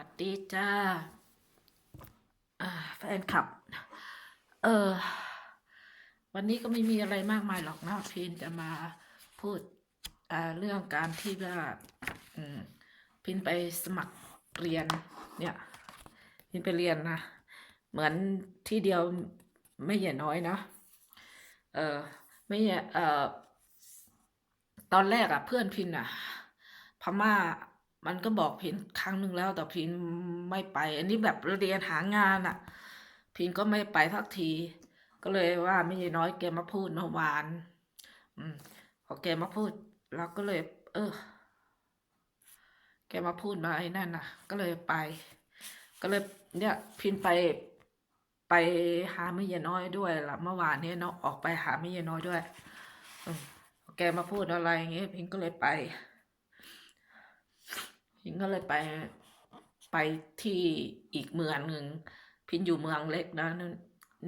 วัสดีจ้าแฟนคลับ เออ วันนี้ก็ไม่มีอะไรมากมายหรอกนะพีนจะมาพูดเรื่องการที่ว่าพินไปสมัครเรียน เนี่ย พินไปเรียนนะเหมือนที่เดียวไม่ใหญ่น้อยนะเออไม่ใหญ่เออตอนแรกอะเพื่อนพินอะพม่า มันก็บอกพินครั้งหนึ่งแล้วแต่พินไม่ไป อันนี้แบบเรียนหางานอะพินก็ไม่ไปสักที ก็เลยว่าไม่ใช่น้อยแกมาพูดเมื่อวาน อืมพอแกมาพูดเราก็เลย เออ แกมาพูดมาไอ้นั่นน่ะ ก็เลยไป ก็เลย เนี่ย พินไปไปหาไม่ยน้อยด้วยละเมื่อวานเนี้เนาะออกไปหาไม่ยน้อยด้วยอแกมาพูดอะไรอย่างเงี้ยพินก็เลยไป พินก็เลยไปไปที่อีกเมืองหนึ่งพินอยู่เมืองเล็กนะ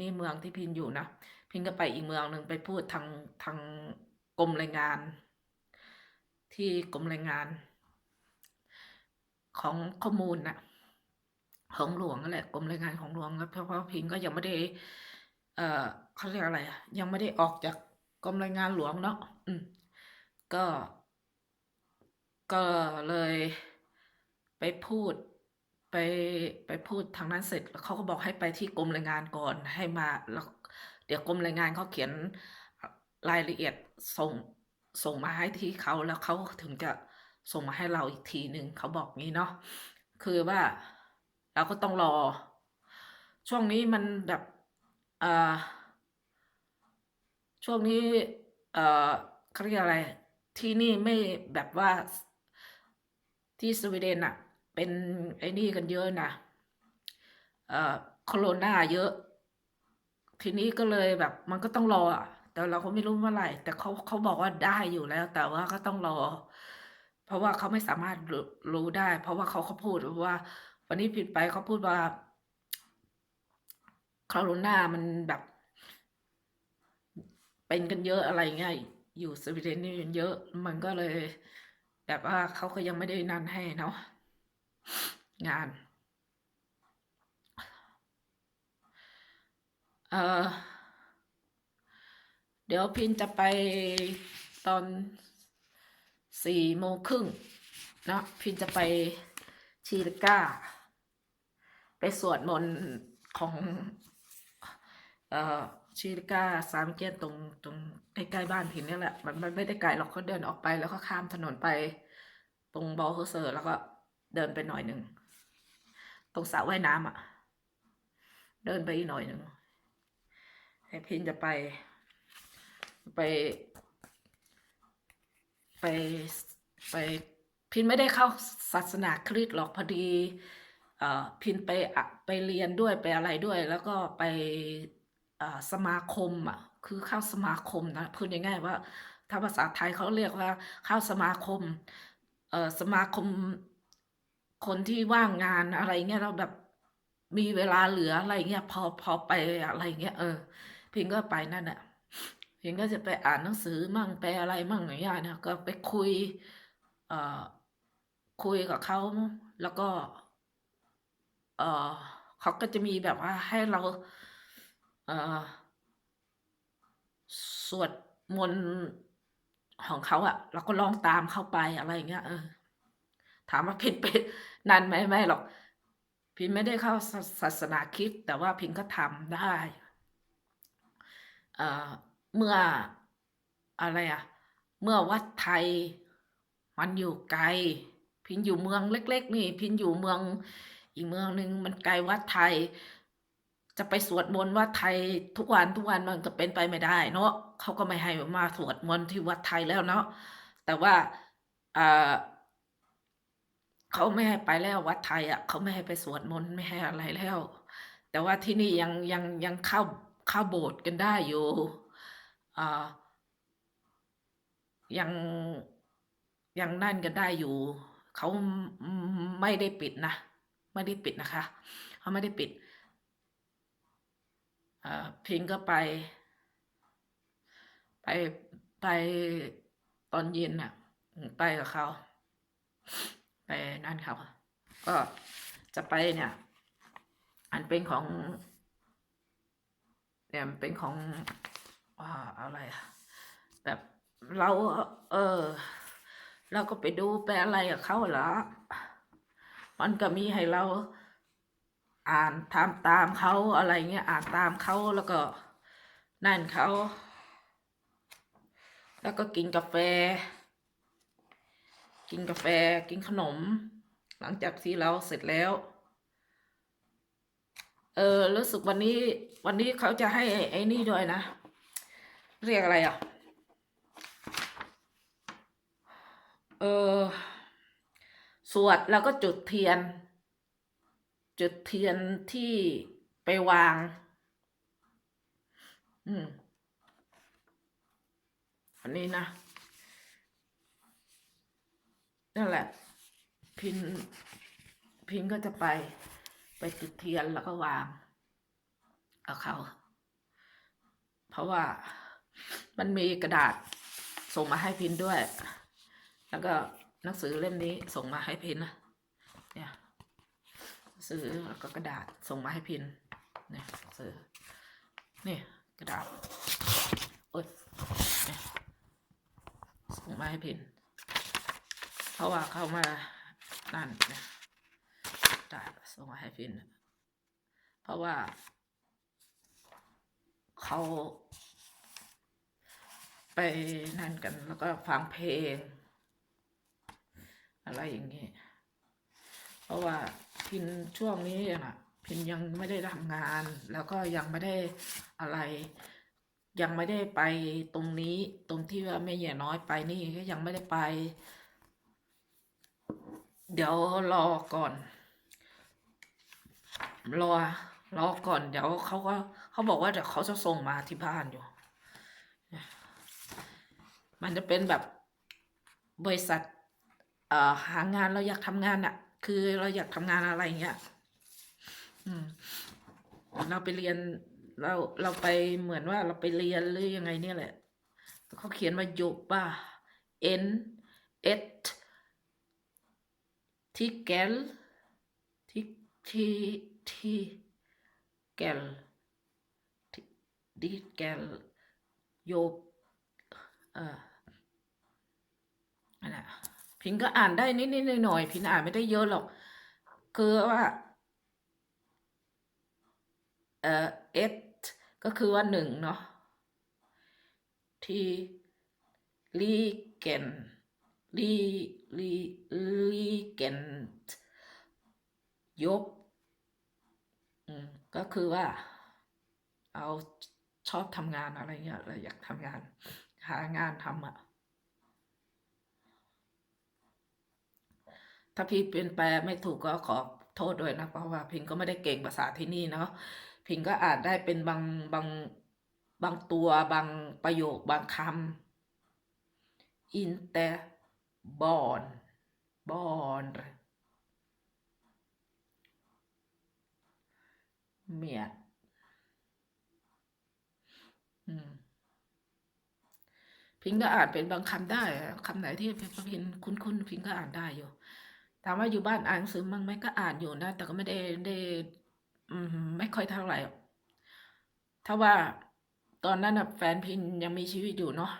นี่เมืองที่พินอยู่นะพินก็ไปอีกเมืองหนึ่งไปพูดทางทางกรมแรงงาน ที่กรมแรงงาน ของข้อมูลนะของหลวงนั่นแหละกรมแรงงานของหลวงแล้วเพราะว่าพิงก็ยังไม่ได้ เอ่อเขาเรียกอะไรอะยังไม่ได้ออกจากกรมแรงงานหลวงเนาะอืมก็ก็เลย ไปพูดไปไปพูดทางนั้นเสร็จเขาก็บอกให้ไปที่กรมแรงงานก่อนให้มาแล้วเดี๋ยวกรมแรงงานเขาเขียนรายละเอียดส่งส่งมาให้ที่เขาแล้วเขาถึงจะส่งมาให้เราอีกทีหนึ่งเขาบอกงี้เนาะคือว่าเราก็ต้องรอ ช่วงนี้มันแบบอ่อช่วงนี้เอ่อเขาเรียกอะไร ที่นี่ไม่แบบว่าที่สวีเดนอะ เป็นไอ้นี่กันเยอะนะเอ่อโคโรนาเยอะ ทีนี้ก็เลยแบบ มันก็ต้องรออะแต่เราก็ไม่รู้เมื่อไหร่ แต่เขาเขาบอกว่าได้อยู่แล้ว แต่ว่าก็ต้องรอ เพราะว่าเขาไม่สามารถรู้ได้ เพราะว่าเขาเขาพูดว่า วันนี้ผิดไปเขาพูดว่าโคโรนามันแบบ เป็นกันเยอะอะไรเงี้ยอยู่สวีเดนนี่เยอะ มันก็เลย แบบว่าเขาก็ยังไม่ได้นั่นให้เนาะ งาน เออเดี๋ยวพินจะไปตอนสี่โมงครึ่งนะพินจะไปชีริก้า ไปสวดมนต์ของเอ่อชีริก้าสามเกียนตรงตรงใกล้ๆบ้านพินนี่แหละ มันมันไม่ได้ไกลหรอกเขาเดินออกไปแล้วก็ข้ามถนนไป ตรงบอลเฮอร์เซอร์แล้วก็ เดินไปหน่อยหนึ่งตรงสระว่ายน้ำอะ เดินไปอีกหน่อยหนึ่งให้พินจะไป ไป ไปไปพินไม่ได้เข้าศาสนาคริสต์หรอกพอดีเอ่อพินไปไปเรียนด้วยไปอะไรด้วย แล้วก็ไปสมาคมอะคือเข้าสมาคมนะพูดง่ายๆว่าถ้าภาษาไทยเขาเรียกว่าเข้าสมาคมเอ่อสมาคม คนที่ว่างงานอะไรเงี้ยเราแบบมีเวลาเหลืออะไรเงี้ยพอพอไปอะไรเงี้ยเออ พิงก็ไปนั่นแหละพิงก็จะไปอ่านหนังสือมั่งไปอะไรมั่งอย่างเงี้ยนะก็ไปคุย เอ่อคุยกับเขาแล้วก็ เออเขาก็จะมีแบบว่าให้เราเออสวดมนต์ของเขาอะเราก็ร้องตามเข้าไปอะไรเงี้ยเออถามว่าพินไป นานไหมไม่หรอก พินไม่ได้เข้าศาสนาคริสต์แต่ว่าพินก็ทำได้เมื่ออะไรอะเมื่อวัดไทย มันอยู่ไกล พินอยู่เมืองเล็ก ๆ นี่ พินอยู่เมืองอีกเมืองหนึ่งมันไกลวัดไทย จะไปสวดมนต์วัดไทยทุกวันทุกวันมันก็เป็นไปไม่ได้ เนาะเขาก็ไม่ให้มาสวดมนต์ที่วัดไทยแล้วเนาะแต่ว่าอ่อ เขาไม่ให้ไปแล้ววัดไทยอะเขาไม่ให้ไปสวดมนต์ไม่ให้อะไรแล้ว แต่ว่าที่นี่ยังยังยังเข้าเข้าโบสถ์กันได้อยู่อ่ายังยังนั่นกันได้อยู่ เขาไม่ได้ปิดนะไม่ได้ปิดนะคะเขาไม่ได้ปิดอพิงก็ไป ไปไปตอนเย็นน่ะไปกับเขา ไปนั่นเขาก็จะไปเนี่ย อันเป็นของเนี่ยเป็นของอ่าอะไรอะแบบเรา เออ เราก็ไปดูไปอะไรกับเขาเหรอมันก็มีให้เราอ่านทำตามเขาอะไรเงี้ยอ่านตามเขาแล้วก็นั่นเขา แล้วก็กินกาแฟ กินกาแฟกินขนม หลังจากที่เราเสร็จแล้ว เออรู้สึกวันนี้ วันนี้เขาจะให้ไอ้นี่ด้วยนะ เรียกอะไรอะ เออสวดแล้วก็จุดเทียน จุดเทียนที่ไปวาง อืมอันนี้นะ นั่นแหละ พิน พินก็จะไปไปจุดเทียนแล้วก็วางเอาเขา เพราะว่ามันมีกระดาษส่งมาให้พินด้วย แล้วก็หนังสือเล่มนี้ส่งมาให้พินนะเนี่ยหนังสือแล้วก็กระดาษส่งมาให้พินเนี่ยหนังสือนี่กระดาษโอ๊ยส่งมาให้พิน ราะว่าเขามานั่นเนี่ยกระดาษส่งมาให้พินเพราะว่า เขาไปนั่นกันแล้วก็ฟังเพลง อะไรอย่างนี้ เพราะว่าพินช่วงนี้น่ะ พินยังไม่ได้ทำงาน แล้วก็ยังไม่ได้อะไร ยังไม่ได้ไปตรงนี้ ตรงที่ว่าแม่เหย่น้อยไปนี่ก็ยังไม่ได้ไป เดี๋ยวรอก่อน รอ รอก่อน เดี๋ยวเขาก็เขาบอกว่าเดี๋ยวเขาจะส่งมาที่บ้านอยู่ มันจะเป็นแบบบริษัทเอ่อหางานเราอยากทำงานอะคือเราอยากทำงานอะไรเงี้ย อืม เราไปเรียนเราเราไปเหมือนว่าเราไปเรียนหรือยังไงเนี่ยแหละ เขาเขียนว่าโยป่ะ N S ที่แกลที่ที่ที่แกลที่ดีแกลโยเอ่อันน่ะพิงก็อ่านได้นิดๆหน่อยๆพิงอ่านไม่ได้เยอะหรอก คือว่าเอ่อเอสก็คือว่าหนึ่งเนาะทีลีเกน ลีลีลีเกนยบก็คือว่า เอาชอบทำงานอะไรเงี้ยเราอยากทำงาน หางานทำอะถ้าพี่เป็นแปลไม่ถูกก็ขอโทษด้วยนะ เพราะว่าพิงก็ไม่ได้เก่งภาษาที่นี่เนาะพิงก็อ่านได้เป็นบางบางบางตัวบางประโยคบางคำอินแต่ บอนบอนเมียดอืมพิงก็อ่านเป็นบางคำได้คำไหนที่พิงคุ้นๆพิงก็อ่านได้อยู่ถามว่าอยู่บ้านอ่านหนังสือมั้งไหมก็อ่านอยู่นะ แต่ก็ไม่ได้ได้อืมไม่ค่อยเท่าไหร่ถ้าว่าตอนนั้นแฟนพินยังมีชีวิตอยู่เนาะ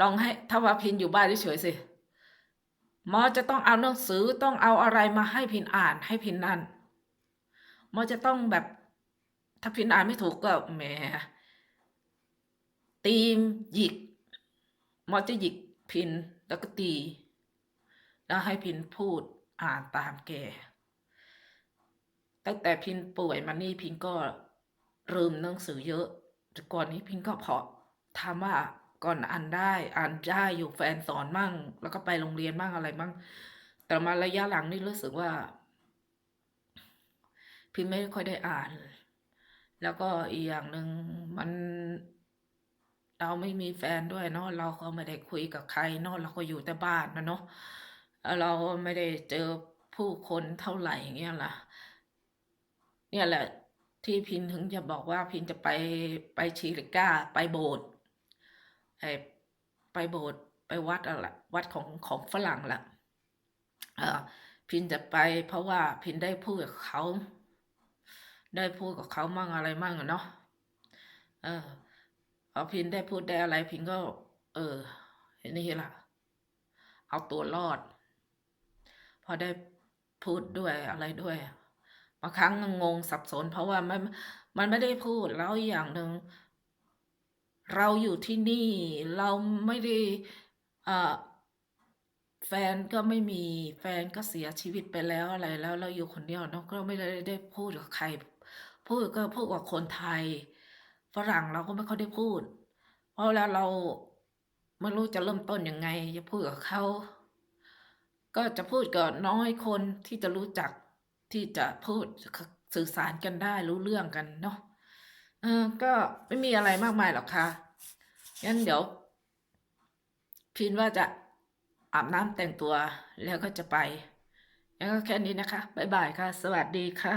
ลองให้ถ้าว่าพินอยู่บ้านเฉยๆสิ หมอจะต้องเอาหนังสือต้องเอาอะไรมาให้พินอ่านให้พินนั่นหมอจะต้องแบบ ถ้าพินอ่านไม่ถูกก็แหมตีมหยิกหมอจะหยิกพินแล้วก็ตี แล้วให้พินพูดอ่านตามแกตั้งแต่พินป่วยมานี่พินก็ลืมหนังสือเยอะแต่ก่อนนี้พินก็พอถามว่า ก่อนอ่านได้ อ่านได้อยู่แฟนสอนมั่ง แล้วก็ไปโรงเรียนมั่งอะไรมั่ง แต่มาระยะหลังนี่รู้สึกว่าพินไม่ค่อยได้อ่าน แล้วก็อีกอย่างหนึ่งมันเราไม่มีแฟนด้วยเนาะเราก็ไม่ได้คุยกับใครเนาะเราก็อยู่แต่บ้านนะเนาะเราไม่ได้เจอผู้คนเท่าไหร่อย่างเงี้ยล่ะ เนี่ยแหละที่พินถึงจะบอกว่าพินจะไปไปชิริก้าไปโบสถ์ ไปโบสถ์ไปวัดอะไรวัดของของฝรั่งละเออพินจะไปเพราะว่าพินได้พูดกับเขา ได้พูดกับเขามั่งอะไรมั่งเนาะเออพอพินได้พูดได้อะไร พินก็ เออนี่ล่ะ เอาตัวรอด พอได้พูดด้วยอะไรด้วยบางครั้งงงสับสน เพราะว่ามันมันไม่ได้พูดแล้วอย่างหนึ่ง เราอยู่ที่นี่เราไม่ได้แฟนก็ไม่มีแฟนก็เสียชีวิตไปแล้วอะไรแล้วเราอยู่คนเดียวเนาะก็ไม่ได้ได้พูดกับใคร พูดก็พูดกับคนไทย ฝรั่งเราก็ไม่ค่อยได้พูด เพราะเวลาเราไม่รู้จะเริ่มต้นยังไง จะพูดกับเขาก็จะพูดกับน้อยคนที่จะรู้จักที่จะพูดสื่อสารกันได้รู้เรื่องกันเนาะ ออก็ไม่มีอะไรมากมายหรอกค่ะงั้นเดี๋ยว พินว่าจะอาบน้ำแต่งตัวแล้วก็จะไป แล้วก็แค่นี้นะคะ บ๊ายบายค่ะ สวัสดีค่ะ